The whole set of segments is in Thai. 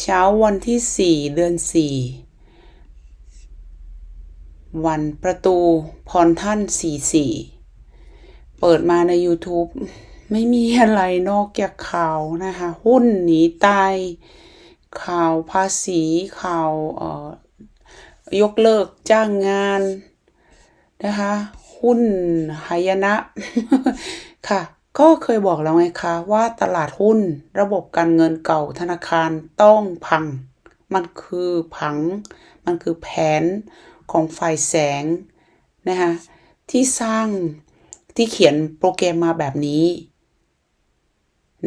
เช้าวันที่สี่เดือนสี่วันประตูพรท่านสี่สี่เปิดมาใน YouTube ไม่มีอะไรนอกจากข่าวนะคะ หุ้นหนีตาย ข่าวภาษี ข่าวยกเลิกจ้างงานนะคะ หุ้นหายนะค่ะ ก็เคยบอกแล้วไงคะว่าตลาดหุ้นระบบการเงินเก่าธนาคารต้องพัง มันคือผัง มันคือแผนของฝ่ายแสงนะคะที่สร้างที่เขียนโปรแกรมมาแบบนี้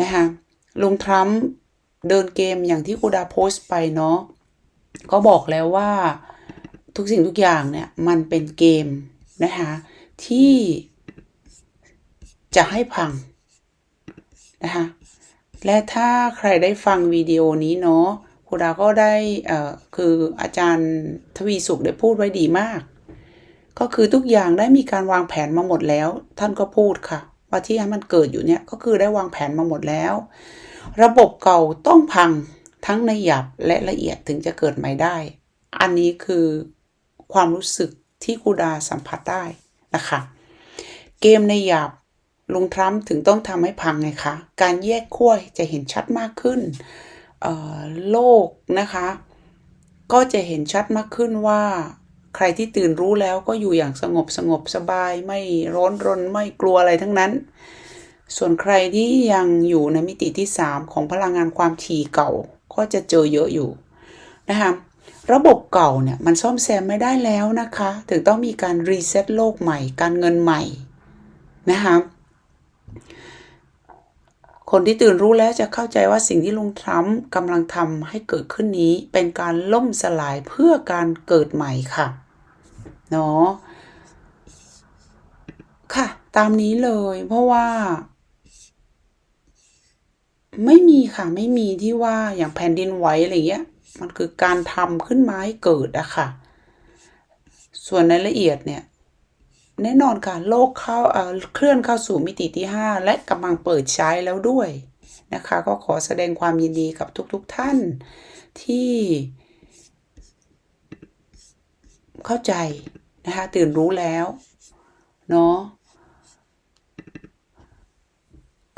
นะคะลุงทรัมป์เดินเกมอย่างที่กูดาโพสต์ไปเนาะก็บอกแล้วว่าทุกสิ่งทุกอย่างเนี่ยมันเป็นเกมนะคะที่ จะให้พังนะคะและถ้าใครได้ฟังวิดีโอนี้เนาะครูดาก็ได้คืออาจารย์ทวีสุขได้พูดไว้ดีมาก ก็คือทุกอย่างได้มีการวางแผนมาหมดแล้ว ท่านก็พูดค่ะ ว่าที่ให้มันเกิดอยู่เนี่ยก็คือได้วางแผนมาหมดแล้ว ระบบเก่าต้องพังทั้งในหยาบและละเอียดถึงจะเกิดใหม่ได้ อันนี้คือความรู้สึกที่กูดาสัมผัสได้นะคะ เกมในหยาบ ลุงทรัมป์ถึงต้องทำให้พังไงคะ การแยกขั้วจะเห็นชัดมากขึ้น โลกนะคะ ก็จะเห็นชัดมากขึ้นว่า ใครที่ตื่นรู้แล้วก็อยู่อย่างสงบสงบสบายไม่ร้อนรนไม่กลัวอะไรทั้งนั้น ส่วนใครที่ยังอยู่ในมิติที่ 3 ของพลังงานความถี่เก่า ก็จะเจอเยอะอยู่นะคะระบบเก่าเนี่ยมันซ่อมแซมไม่ได้แล้วนะคะ ถึงต้องมีการรีเซ็ตโลกใหม่ การเงินใหม่นะคะ คนที่ตื่นรู้แล้วจะเข้าใจว่าสิ่งที่ลุงทรัมป์กำลังทำให้เกิดขึ้นนี้ เป็นการล่มสลายเพื่อการเกิดใหม่ค่ะเนาะค่ะ ตามนี้เลยเพราะว่า ไม่มีค่ะไม่มีที่ว่าอย่างแผ่นดินไหวอะไรเงี้ย มันคือการทำขึ้นมาให้เกิดอะค่ะ ส่วนในละเอียดเนี่ย แน่นอนค่ะ โลกเข้าเคลื่อนเข้าสู่มิติที่ 5 และกำลังเปิดใช้แล้วด้วยนะคะ ก็ขอแสดงความยินดีกับทุกๆทท่านที่ เข้าใจนะคะ ตื่นรู้แล้ว เนาะ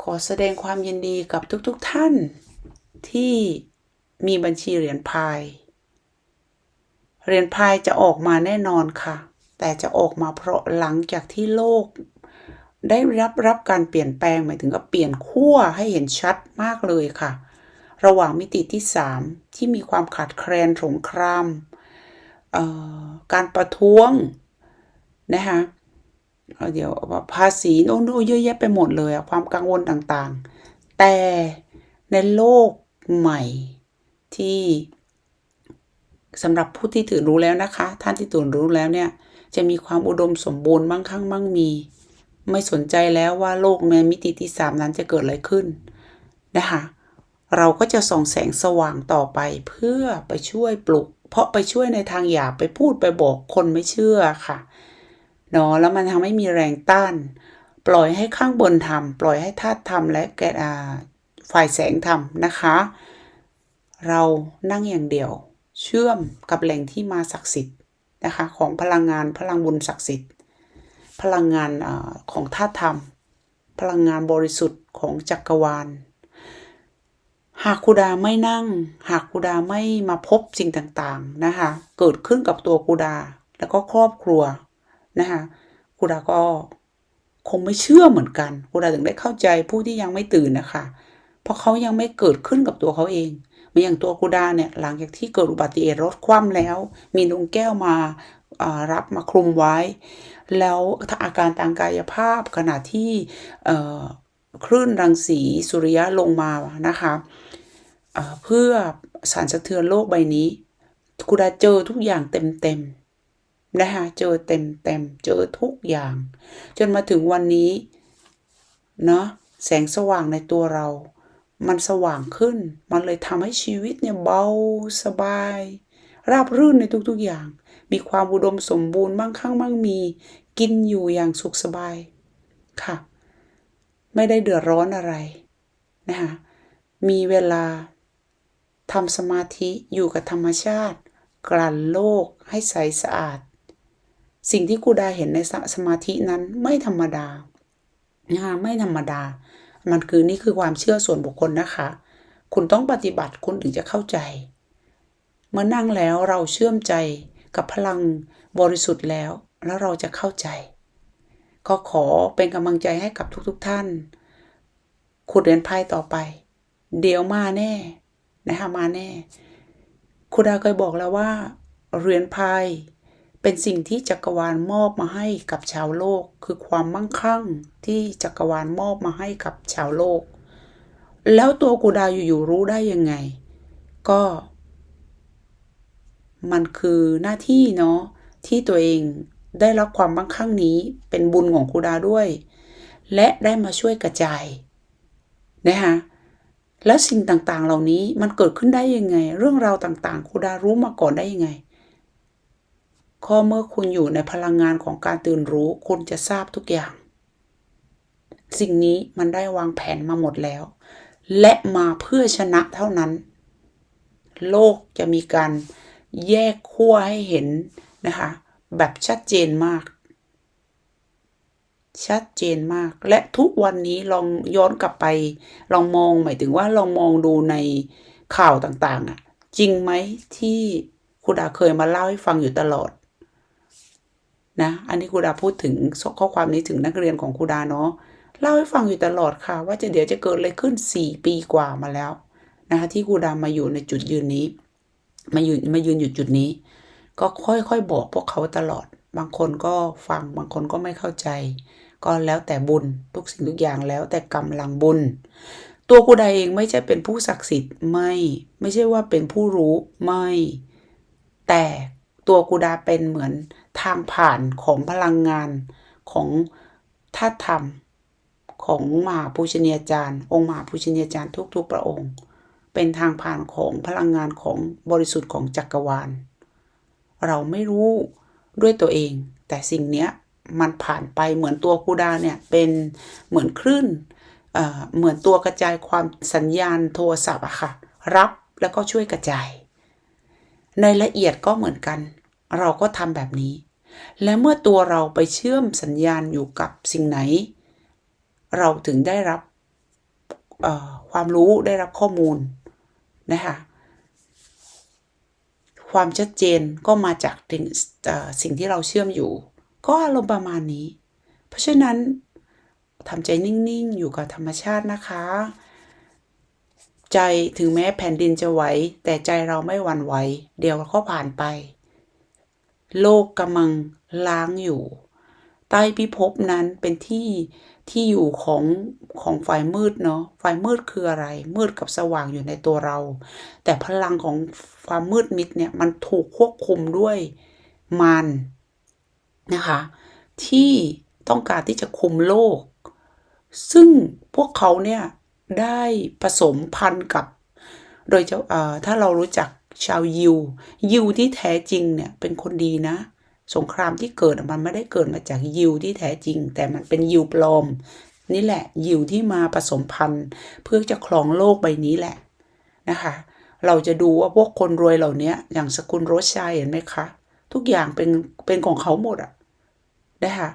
ขอแสดงความยินดีกับทุกๆทท่านที่มีบัญชีเหรียญพาย เหรียญพายจะออกมาแน่นอนค่ะ แต่จะออกมาเพราะหลังจากที่โลก ได้รับรับการเปลี่ยนแปลงหมายถึงก็เปลี่ยนขั้วให้เห็นชัดมากเลยค่ะ ระหว่างมิติที่ 3 ที่มีความขาดแคลนสงครามการประท้วงนะคะเดี๋ยวภาษีโน้นเยอะแยะไปหมดเลยความกังวลต่างๆ แต่ในโลกใหม่ที่สำหรับผู้ที่ตื่นรู้แล้วนะคะ ท่านที่ตื่นรู้แล้วเนี่ย จะมีความอุดมสมบูรณ์มั่งคั่งมั่งมี ไม่สนใจแล้วว่าโลกในมิติที่สามนั้นจะเกิดอะไรขึ้นนะคะเราก็จะส่องแสงสว่างต่อไปเพื่อไปช่วยปลุก เพราะไปช่วยในทางหยาบไปพูดไปบอกคนไม่เชื่อค่ะเนาะแล้วมันทำให้มีแรงต้าน ปล่อยให้ข้างบนทำปล่อยให้ธาตุทำและแกอาฝ่ายแสงทำนะคะ เรานั่งอย่างเดียว เชื่อมกับแหล่งที่มาศักดิ์สิทธิ์ นะคะของพลังงานพลังบุญศักดิ์สิทธิ์ พลังงานอของธาตุธรรม พลังงานบริสุทธิ์ของจักรวาล หากคูดาไม่นั่ง หากคูดาไม่มาพบสิ่งต่างๆนะคะเกิดขึ้นกับตัวคูดาแล้วก็ครอบครัวนะคะคูดาก็คงไม่เชื่อเหมือนกันคูดาถึงได้เข้าใจผู้ที่ยังไม่ตื่นนะคะเพราะเขายังไม่เกิดขึ้นกับตัวเขาเอง อนอย่างตัวกูดาเนี่ยหลังจากที่เกิดอุบัติเหตุรถคว่ำแล้ว มีดวงแก้วมารับมาคลุมไว้ แล้วอาการทางกายภาพขณะที่คลื่นรังสีสุริยะลงมานะคะเพื่อสารสะเทือนโลกใบนี้กูดาเจอทุกอย่างเต็มๆนะคะเจอเต็มๆเจอทุกอย่าง จนมาถึงวันนี้เนาะแสงสว่างในตัวเรา มันสว่างขึ้น มันเลยทำให้ชีวิตเนี่ยเบาสบาย ราบรื่นในทุกๆอย่าง มีความอุดมสมบูรณ์มั่งคั่งมั่งมี กินอยู่อย่างสุขสบายค่ะ ไม่ได้เดือดร้อนอะไรนะคะมีเวลาทำสมาธิอยู่กับธรรมชาติ กลั่นโลกให้ใสสะอาด สิ่งที่กูดาเห็นในสสมาธินั้นไม่ธรรมดานะคะไม่ธรรมดา มันคือนี่คือความเชื่อส่วนบุคคลนะคะ คุณต้องปฏิบัติคุณถึงจะเข้าใจ เมื่อนั่งแล้วเราเชื่อมใจกับพลังบริสุทธิ์แล้ว แล้วเราจะเข้าใจ ก็ขอเป็นกำลังใจให้กับทุกๆทท่าน ขุดเรียญไพ่ต่อไป เดี๋ยวมาแน่นะคะมาแน่ คุณดาเคยบอกแล้วว่า เรียญไพ่ เป็นสิ่งที่จักรวาลมอบมาให้กับชาวโลก คือความมั่งคั่งที่จักรวาลมอบมาให้กับชาวโลก แล้วตัวกูดาอยู่ๆรู้ได้ยังไง ก็ มันคือหน้าที่เนาะที่ตัวเองได้รับความมั่งคั่งนี้เป็นบุญของครูดาด้วย และได้มาช่วยกระจายนะคะแล้วสิ่งต่างๆ เหล่านี้มันเกิดขึ้นได้ยังไง เรื่องราวต่างๆครูดารู้มาก่อนได้ยังไง ข้อเมื่อคุณอยู่ในพลังงานของการตื่นรู้ คุณจะทราบทุกอย่าง สิ่งนี้มันได้วางแผนมาหมดแล้ว และมาเพื่อชนะเท่านั้น โลกจะมีการแยกขั้วให้เห็นนะคะ แบบชัดเจนมาก ชัดเจนมาก และทุกวันนี้ลองย้อนกลับไป ลองมองหมายถึงว่าลองมองดูในข่าวต่างๆอะจริงไหมที่คุณดาเคยมาเล่าให้ฟังอยู่ตลอด นะอันนี้ครูดาพูดถึงข้อความนี้ถึงนักเรียนของครูดาเนาะเล่าให้ฟังอยู่ตลอดค่ะ ว่าจะเดี๋ยวจะเกิดอะไรขึ้นสี่ปีกว่ามาแล้วนะคะที่ครูดามาอยู่ในจุดยืนนี้ มาอยืนมายืนอยู่จุดนี้ ก็ค่อยๆบอกพวกเขาตลอด บางคนก็ฟังบางคนก็ไม่เข้าใจ ก็แล้วแต่บุญทุกสิ่งทุกอย่างแล้วแต่กำลังบุญ ตัวกูดาเองไม่ใช่เป็นผู้ศักดิ์สิทธิ์ไม่ ไม่ใช่ว่าเป็นผู้รู้ไม่ แต่ตัวกูดาเป็นเหมือน ทางผ่านของพลังงานของธาตุธรรม ของมหาภูชนียาจารย์ องค์มหาภูชนียาจารย์ทุกๆพระองค์ เป็นทางผ่านของพลังงานของบริสุทธิ์ของจักรวาล เราไม่รู้ด้วยตัวเอง แต่สิ่งเนี้ยมันผ่านไปเหมือนตัวกูดาเนี่ยเป็นเหมือนคลื่นเเหมือนตัวกระจายความสัญญาณโทรศัพท์อะค่ะ รับแล้วก็ช่วยกระจาย ในละเอียดก็เหมือนกัน เราก็ทำแบบนี้ และเมื่อตัวเราไปเชื่อมสัญญาณอยู่กับสิ่งไหน เราถึงได้รับความรู้ได้รับข้อมูลนะคะความชัดเจนก็มาจากสิ่งที่เราเชื่อมอยู่ ก็อารมณ์ประมาณนี้ เพราะฉะนั้นทำใจนิ่งๆ อยู่กับธรรมชาตินะคะ ใจถึงแม้แผ่นดินจะไหวแต่ใจเราไม่หวั่นไหว เดี๋ยวก็ผ่านไป โลกกำลังล้างอยู่ ใต้พิภพนั้นเป็นที่ที่อยู่ของของฝ่ายมืดเนาะฝ่ายมืดคืออะไร มืดกับสว่างอยู่ในตัวเรา แต่พลังของความมืดมิดเนี่ยมันถูกควบคุมด้วยมันนะคะ ที่ต้องการที่จะคุมโลก ซึ่งพวกเขาเนี่ยได้ผสมพันธุ์กับ โดยจะถ้าเรารู้จัก ชาวยิว ยิวที่แท้จริงเนี่ยเป็นคนดีนะ สงครามที่เกิดมันไม่ได้เกิดมาจากยิวที่แท้จริง แต่มันเป็นยิวปลอม นี่แหละยิวที่มาผสมพันธุ์เพื่อจะครองโลกใบนี้แหละนะคะเราจะดูว่าพวกคนรวยเหล่านี้อย่างสกุลโรสชัยเห็นไหมคะ ทุกอย่างเป็นเป็นของเขาหมดอะนะคะ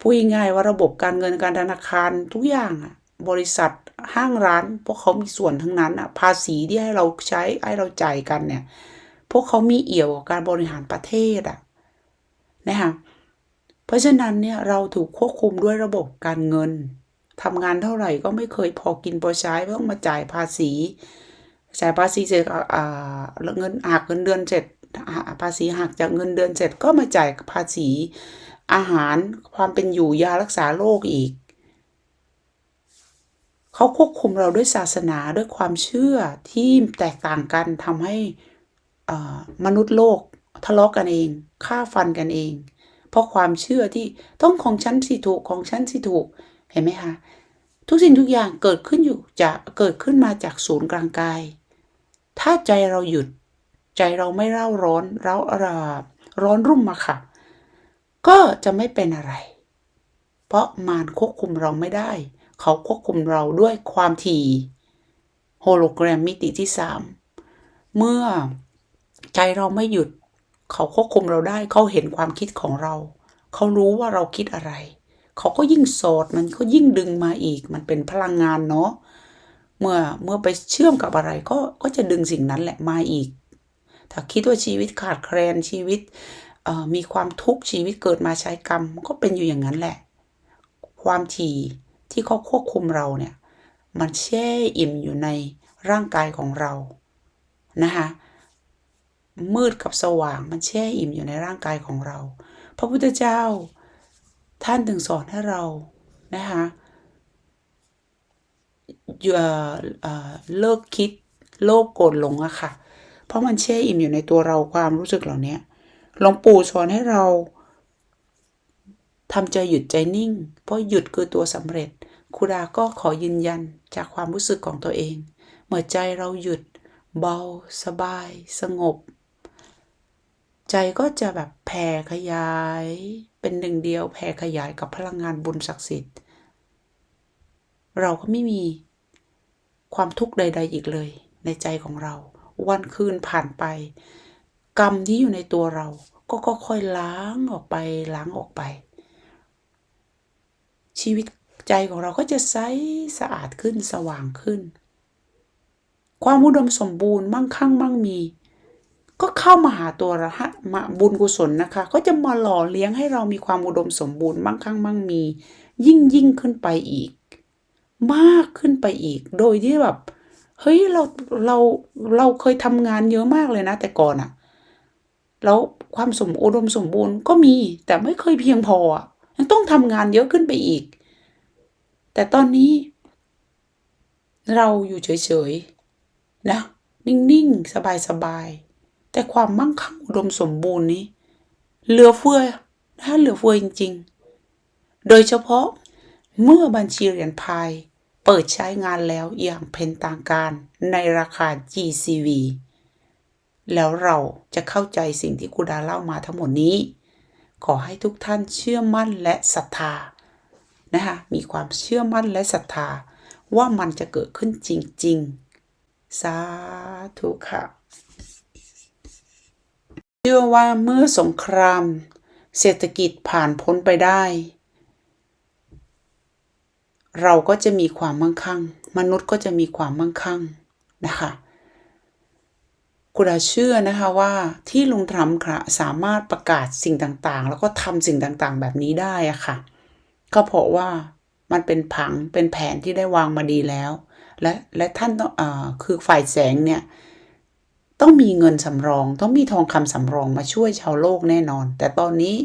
พูดง่ายว่าระบบการเงินการธนาคารทุกอย่างอะบริษัท ห้างร้าน พวกเขามีส่วนทั้งนั้นอะภาษีที่ให้เราใช้ให้เราจ่ายกันเนี่ย พวกเขามีเอี่ยวกับการบริหารประเทศอะนะคะเพราะฉะนั้นเนี่ยเราถูกควบคุมด้วยระบบการเงินทำงานเท่าไหร่ก็ไม่เคยพอกินพอใช้ต้องมาจ่ายภาษีจ่ายภาษีเสร็จเงินหักเงินเดือนเสร็จภาษีหักจากเงินเดือนเสร็จก็มาจ่ายภาษีอาหารความเป็นอยู่ยารักษาโรคอีก เขาควบคุมเราด้วยศาสนาด้วยความเชื่อที่แตกต่างกันทำให้มนุษย์โลกทะเลาะกกันเองฆ่าฟันกันเอง เพราะความเชื่อที่ต้องของฉันสิถูกของฉันสิถูกเห็นไหมคะทุกสิ่งทุกอย่างเกิดขึ้นอยู่จะเกิดขึ้นมาจากศูนย์กลางกาย ถ้าใจเราหยุด ใจเราไม่เร่าร้อนเร่าราร้อนรุ่มมาค่ะ ก็จะไม่เป็นอะไร เพราะมารควบคุมเราไม่ได้ เขาควบคุมเราด้วยความถี่โฮโลแกรมมิติที่สามเมื่อใจเราไม่หยุด เขาควบคุมเราได้เขาเห็นความคิดของเรา เขารู้ว่าเราคิดอะไร เขาก็ยิ่งโสดมันก็ยิ่งดึงมาอีก มันเป็นพลังงานเนาะเมื่อเมื่อไปเชื่อมกับอะไรก็ก็จะดึงสิ่งนั้นแหละมาอีก ถ้าคิดว่าชีวิตขาดแคลนชีวิตมีความทุกข์ชีวิตเกิดมาใช้กรรม ก็เป็นอยู่อย่างนั้นแหละ ความถี่ ที่เขาควบคุมเราเนี่ย มันแช่อิ่มอยู่ในร่างกายของเรานะคะมืดกับสว่างมันแช่อิ่มอยู่ในร่างกายของเรา พระพุทธเจ้า ท่านถึงสอนให้เรานะคะอย่าเอ่อเลิกคิดโลภโกรธหลงอะค่ะ เพราะมันแช่อิ่มอยู่ในตัวเราความรู้สึกเหล่านี้หลวงปู่สอนให้เราทำใจหยุดใจนิ่ง เพราะหยุดคือตัวสำเร็จ ครูดาก็ขอยืนยันจากความรู้สึกของตัวเอง เมื่อใจเราหยุด เบา สบาย สงบ ใจก็จะแบบแผ่ขยาย เป็นหนึ่งเดียวแผ่ขยายกับพลังงานบุญศักดิ์สิทธิ์ เราก็ไม่มีความทุกข์ใด ๆ อีกเลย ในใจของเรา วันคืนผ่านไป กรรมที่อยู่ในตัวเรา ก็ค่อยๆล้างออกไปล้างออกไป ชีวิต ใจของเราก็จะใสสะอาดขึ้นสว่างขึ้น ความอุดมสมบูรณ์มั่งคั่งมั่งมี ก็เข้ามาหาตัวเราฮะมาบุญกุศลนะคะ ก็จะมาหล่อเลี้ยงให้เรามีความอุดมสมบูรณ์มั่งคั่งมั่งมี ยิ่งยิ่งขึ้นไปอีก มากขึ้นไปอีก โดยที่แบบเฮ้ยเราเราเราเคยทำงานเยอะมากเลยนะ แต่ก่อนอะแล้วความสมอุดมสมบูรณ์ก็มีแต่ไม่เคยเพียงพอยังต้องทำงานเยอะขึ้นไปอีก แต่ตอนนี้ เราอยู่เฉยๆนะ นิ่งๆ สบายๆ แต่ความมั่งคั่งอุดมสมบูรณ์นี้ เหลือเฟือนะเหลือเฟือจริง ๆ โดยเฉพาะเมื่อบัญชีเหรียญพายเปิดใช้งานแล้วอย่างเป็นทางการในราคา GCV แล้วเราจะเข้าใจสิ่งที่ครูดาเล่ามาทั้งหมดนี้ ขอให้ทุกท่านเชื่อมั่นและศรัทธา นะคะมีความเชื่อมั่นและศรัทธา ว่ามันจะเกิดขึ้นจริง ๆ สาธุค่ะ เชื่อว่าเมื่อสงคราม เศรษฐกิจผ่านพ้นไปได้ เราก็จะมีความมั่งคั่ง มนุษย์ก็จะมีความมั่งคั่งนะคะคุณอาเชื่อนะคะว่าที่ลุงทรัมป์สามารถประกาศสิ่งต่างๆ แล้วก็ทำสิ่งต่างๆ แบบนี้ได้อะค่ะ ก็เพราะว่ามันเป็นผังเป็นแผนที่ได้วางมาดีแล้ว และและท่านต้องเอ่อคือฝ่ายแสงเนี่ย ต้องมีเงินสำรอง ต้องมีทองคำสำรองมาช่วยชาวโลกแน่นอน แต่ตอนนี้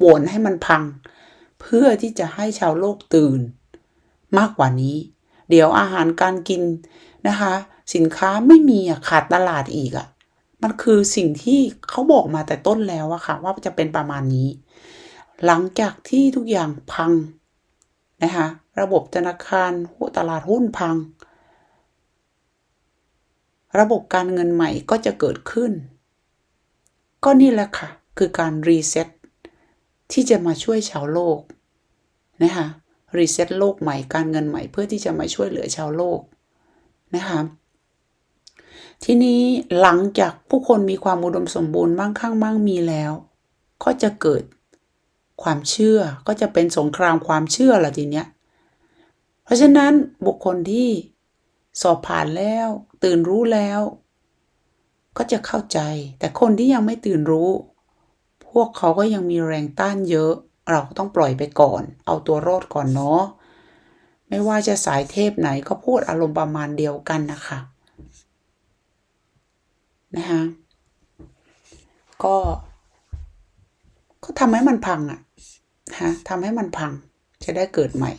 ป่วนให้มันพัง เพื่อที่จะให้ชาวโลกตื่น มากกว่านี้ เดี๋ยวอาหารการกินนะคะ สินค้าไม่มีอะขาดตลาดอีกอะมันคือสิ่งที่เขาบอกมาแต่ต้นแล้วอะค่ะ ว่าจะเป็นประมาณนี้ หลังจากที่ทุกอย่างพัง นะคะระบบธนาคารตลาดหุ้นพัง ระบบการเงินใหม่ก็จะเกิดขึ้น ก็นี่แหละค่ะ คือการรีเซ็ตที่จะมาช่วยชาวโลกนะคะรีเซ็ตโลกใหม่การเงินใหม่เพื่อที่จะมาช่วยเหลือชาวโลกนะคะทีนี้หลังจากผู้คนมีความอุดมสมบูรณ์มั่งคั่งมั่งมีแล้ว ก็จะเกิด ความเชื่อก็จะเป็นสงครามความเชื่อละทีเนี้ย เพราะฉะนั้นบุคคลที่สอบผ่านแล้ว ตื่นรู้แล้ว ก็จะเข้าใจ แต่คนที่ยังไม่ตื่นรู้ พวกเขาก็ยังมีแรงต้านเยอะ เราก็ต้องปล่อยไปก่อน เอาตัวรอดก่อนเนาะไม่ว่าจะสายเทพไหนก็พูดอารมณ์ประมาณเดียวกันนะคะนะคะก็ ก็ทำให้มันพังอะ ฮะทำให้มันพังจะได้เกิดใหม่